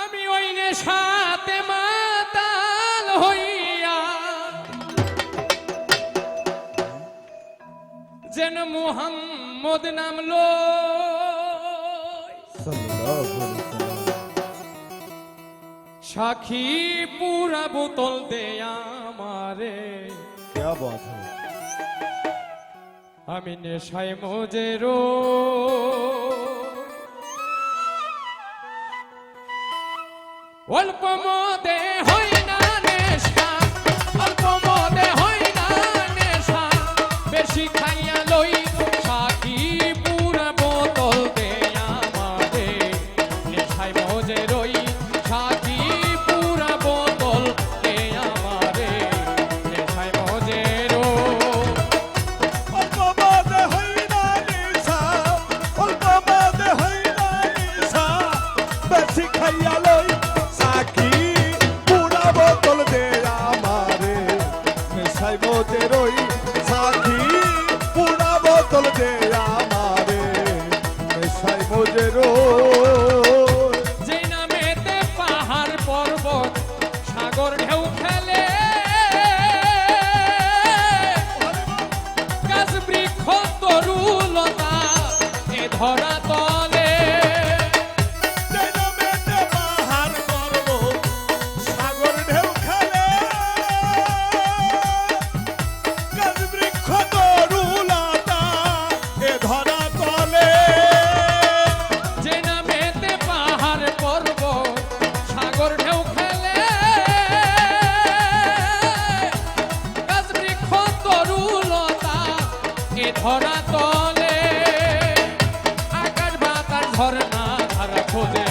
আমি ওই সাথে মাতাল হইয়া যেন মোহাম্মদ নাম লো সাক্ষী পুরা বোতল দে আমারে। আমি নেশায় মজে রোজ অল্প মদে হয় না নেশা অল্প মদে হয় না নেশা বেশি ধরা তলে আকাশ বাতাস ঝরনা ধারা খোঁজে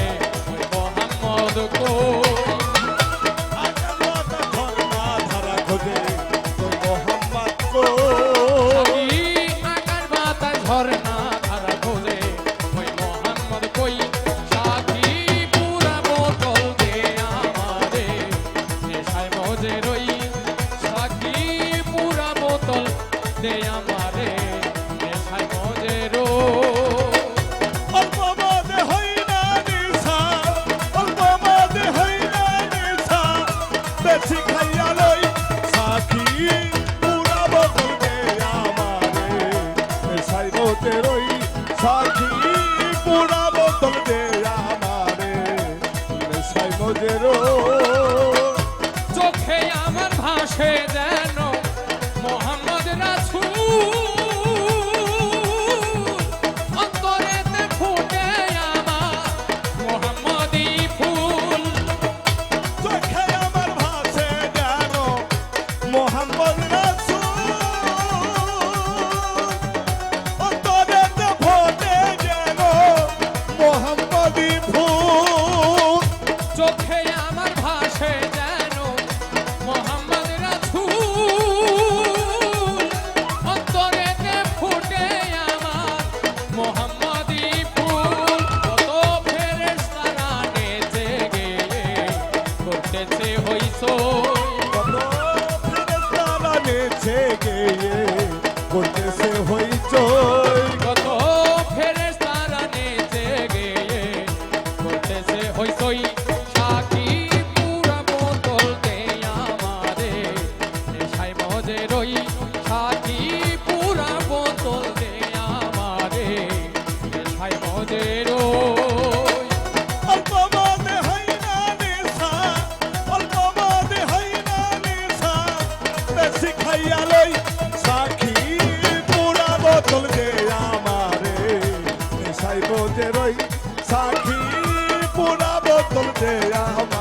মতন দে আমারে সাইমজেরো হইছো। নেচে গেয়ে করতেছে হইছো কত ফেরেস তারা নেচে গেয়ে, করতেছে হইছোই সাকি পুরা বোতল দে আমারে। নেশায় মজে রই সাকি পুরা বোতল দে আমারে। নেশায় মজে রই রই সাক্ষী পুরা বোতল দেয়া আমার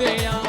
fair.